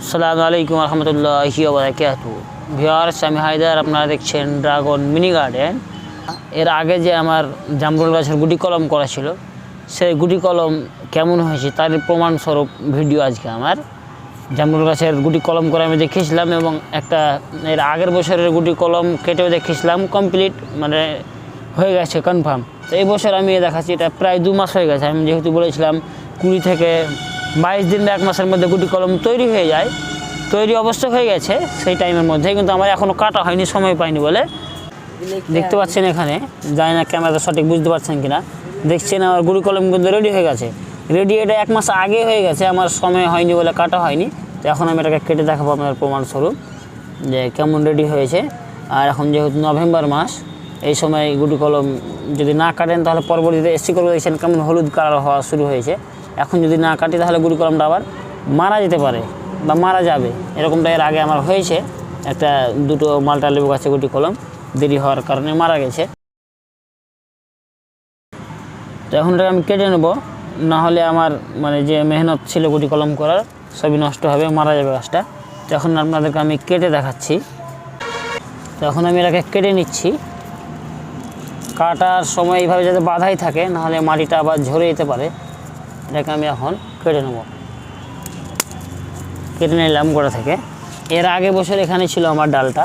আসসালামু আলাইকুম রহমতুল্লাহি বারাকাত ভিওয়ার্স আমি হায়দার, আপনারা দেখছেন ড্রাগন মিনি গার্ডেন। এর আগে যে আমার জামরুল গাছের গুটি কলম করা ছিল, সেই গুটি কলম কেমন হয়েছে তার প্রমাণস্বরূপ ভিডিও আজকে আমার। জামরুল গাছের গুটি কলম করে আমি দেখেছিলাম এবং একটা এর আগের বছরের গুটি কলম কেটেও দেখেছিলাম কমপ্লিট মানে হয়ে গেছে, কনফার্ম। তো এই বছর আমি দেখাচ্ছি, এটা প্রায় দু মাস হয়ে গেছে। আমি যেহেতু বলেছিলাম কুড়ি থেকে বাইশ দিন বা এক মাসের মধ্যে গুটি কলম তৈরি হয়ে যায়, তৈরি অবশ্য হয়ে গেছে সেই টাইমের মধ্যে কিন্তু আমার এখনও কাটা হয়নি, সময় পাইনি বলে। দেখতে পাচ্ছেন এখানে, জানি না ক্যামেরাতে সঠিক বুঝতে পারছেন কিনা। দেখছেন আমার গুড়ি কলম কিন্তু রেডি হয়ে গেছে। রেডি এটা এক মাস আগে হয়ে গেছে, আমার সময় হয়নি বলে কাটা হয়নি। তো এখন আমি এটাকে কেটে দেখাবো আপনার প্রমাণস্বরূপ যে কেমন রেডি হয়েছে। আর এখন যেহেতু নভেম্বর মাস, এই সময় গুটি কলম যদি না কাটেন, তাহলে পরবর্তীতে এসি করে দেখছেন কেমন হলুদ কালার হওয়া শুরু হয়েছে। এখন যদি না কাটি, তাহলে গুটি কলমটা আবার মারা যেতে পারে বা মারা যাবে। এরকমটা এর আগে আমার হয়েছে। একটা দুটো মালটা লেবু গাছে গুটি কলম দেরি হওয়ার কারণে মারা গেছে। তো এখন আমি কেটে নেব। না হলে আমার মানে যে মেহনত ছিল গুটি কলম করার, সবই নষ্ট হবে, মারা যাবে গাছটা। তো এখন আপনাদেরকে আমি কেটে দেখাচ্ছি। তো এখন আমি এটাকে কেটে নিচ্ছি। কাটার সময় এইভাবে যাতে বাধাই থাকে নাহলে মাটিটা আবার ঝরে যেতে পারে। এটাকে আমি এখন কেটে নেব। কেটে নিলাম গোড়া থেকে। এর আগে বছর এখানে ছিল আমার ডালটা।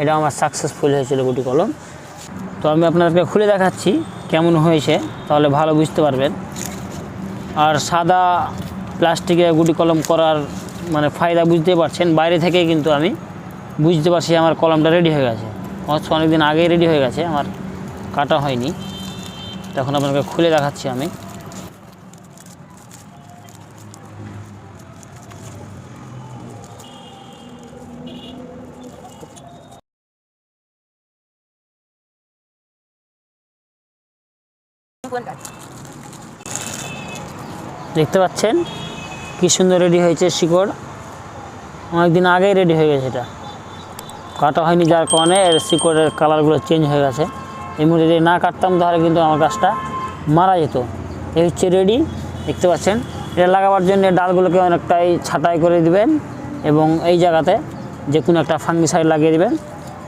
এটা আমার সাকসেসফুল হয়েছিল গুটি কলম। তো আমি আপনাদেরকে খুলে দেখাচ্ছি কেমন হয়েছে, তাহলে ভালো বুঝতে পারবেন। আর সাদা প্লাস্টিকে গুটি কলম করার মানে ফায়দা বুঝতে পারছেন। বাইরে থেকে কিন্তু আমি বুঝতে পারছি আমার কলমটা রেডি হয়ে গেছে। অথচ অনেকদিন আগেই রেডি হয়ে গেছে, আমার কাটা হয়নি। তখন আপনাকে খুলে দেখাচ্ছি আমি। দেখতে পাচ্ছেন? কি সুন্দর রেডি হয়েছে শিকড়। অনেকদিন আগেই রেডি হয়ে গেছে এটা। কাটা হয়নি যার কারণে এর শিকড়ের কালারগুলো চেঞ্জ হয়ে গেছে। এই মুহূর্তে যদি না কাটতাম তাহলে কিন্তু আমার গাছটা মারা যেত। এই হচ্ছে রেডি, দেখতে পাচ্ছেন? এটা লাগাবার জন্য ডালগুলোকে অনেকটাই ছাঁটাই করে দিবেন এবং এই জায়গাতে যে কোনো একটা ফাঙ্গিসাইড লাগিয়ে দিবেন।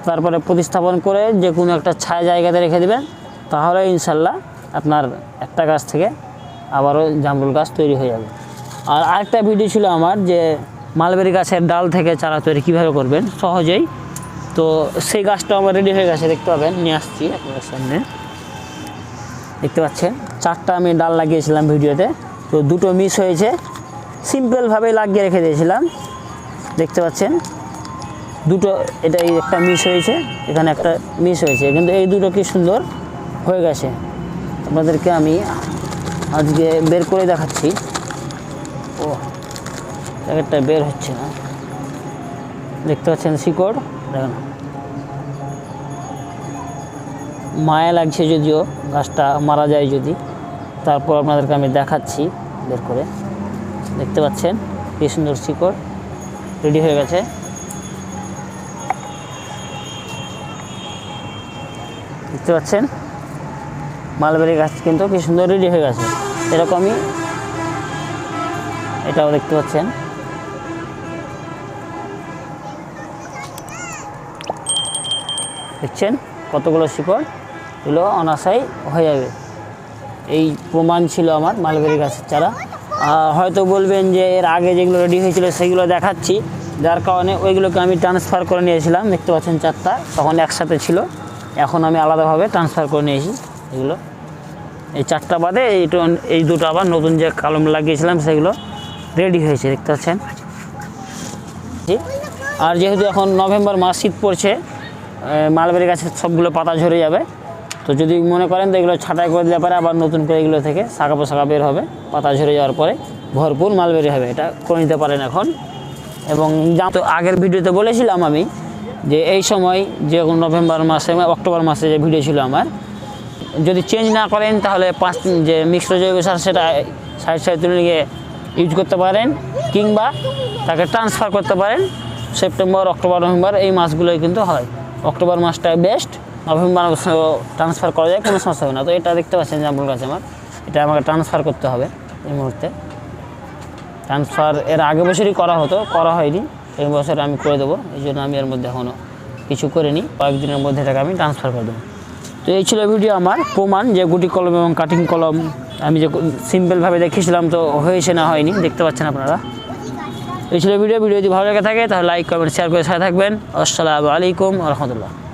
তারপরে প্রতিস্থাপন করে যে কোনো একটা ছায়া জায়গাতে রেখে দিবেন। তাহলে ইনশাল্লাহ আপনার একটা গাছ থেকে আবারও জামরুল গাছ তৈরি হয়ে যাবে। আর আরেকটা ভিডিও ছিল আমার যে মালবেরি গাছের ডাল থেকে চারা তৈরি কীভাবে করবেন, সহজেই। তো সেই গাছটা আমার রেডি হয়ে গেছে, দেখতে পাবেন, নিয়ে আসছি আপনাদের সামনে। দেখতে পাচ্ছেন, চারটা আমি ডাল লাগিয়েছিলাম ভিডিওতে। তো দুটো মিস হয়েছে সিম্পলভাবে লাগিয়ে রেখে দিয়েছিলাম। দেখতে পাচ্ছেন, দুটো এটা একটা মিস হয়েছে, এখানে একটা মিস হয়েছে, কিন্তু এই দুটো কি সুন্দর হয়ে গেছে। আপনাদেরকে আমি আজকে বের করে দেখাচ্ছি। ও প্যাকেটটা বের হচ্ছে না। দেখতে পাচ্ছেন শিকড়? দেখেন। মায়া লাগছে যদিও, গাছটা মারা যায় যদি। তারপর আপনাদেরকে আমি দেখাচ্ছি বের করে। দেখতে পাচ্ছেন? কি সুন্দর শিকড়। রেডি হয়ে গেছে। দেখতে পাচ্ছেন? মালবেরি গাছ কিন্তু কি সুন্দর রেডি হয়ে গেছে। এরকমই এটাও দেখতে পাচ্ছেন। দেখছেন কতগুলো শিকড়? এগুলো অনাশাই হয়ে যাবে। এই প্রমাণ ছিল আমার মালবেরি গাছের চারা। হয়তো বলবেন যে এর আগে যেগুলো রেডি হয়েছিল সেগুলো দেখাচ্ছি। যার কারণে ওইগুলোকে আমি ট্রান্সফার করে নিয়েছিলাম। দেখতে পাচ্ছেন চারটা, তখন একসাথে ছিল। এখন আমি আলাদাভাবে ট্রান্সফার করে নিয়েছি। এগুলো। এই চারটা বাদে এইটা এই দুটো আবার নতুন যে কলম লাগিয়েছিলাম, সেগুলো রেডি হয়েছে, দেখতে পাচ্ছেন। আর যেহেতু এখন নভেম্বর মাস শীত পড়ছে মালবেরি গাছের সবগুলো পাতা ঝরে যাবে। তো যদি মনে করেন তো এগুলো ছাঁটাই করে দিলে পারে আবার নতুন করে এগুলো থেকে শাখা পোশাখা বের হবে, পাতা ঝরে যাওয়ার পরে ভরপুর মালবেরি হবে, এটা করে নিতে পারেন এখন। এবং যা তো আগের ভিডিওতে বলেছিলাম আমি যে এই সময় যে নভেম্বর মাসে অক্টোবর মাসে যে ভিডিও ছিল আমার যদি চেঞ্জ না করেন, তাহলে পাঁচ যে মিশ্র জৈব সার সেটা সাইড সাইড তুলে নিয়ে ইউজ করতে পারেন, কিংবা তাকে ট্রান্সফার করতে পারেন। সেপ্টেম্বর অক্টোবর নভেম্বর এই মাসগুলোই কিন্তু হয়। অক্টোবর মাসটা বেস্ট নভেম্বর ট্রান্সফার করা যায়, কোনো সমস্যা হবে না। তো এটা দেখতে পাচ্ছেন জাম্বুল গাছ আমার এটা আমাকে ট্রান্সফার করতে হবে এই মুহূর্তে। ট্রান্সফার এর আগে বছরই করা হতো, করা হয়নি। এই বছর আমি করে দেবো, এই জন্য আমি এর মধ্যে এখনও কিছু করিনি। কয়েকদিনের মধ্যে এটাকে আমি ট্রান্সফার করে দেবো। তো এই ছিল ভিডিও আমার প্রমাণ যে গুটি কলম এবং কাটিং কলম আমি যে সিম্পলভাবে দেখিয়েছিলাম তো হয়েছে না হয়নি, দেখতে পাচ্ছেন আপনারা। এই ছিল ভিডিও ভিডিও যদি ভালো লেগে থাকে তাহলে লাইক কমেন্ট শেয়ার করে সাথে থাকবেন। আসসালামু আলাইকুম রহমতুল্লাহ।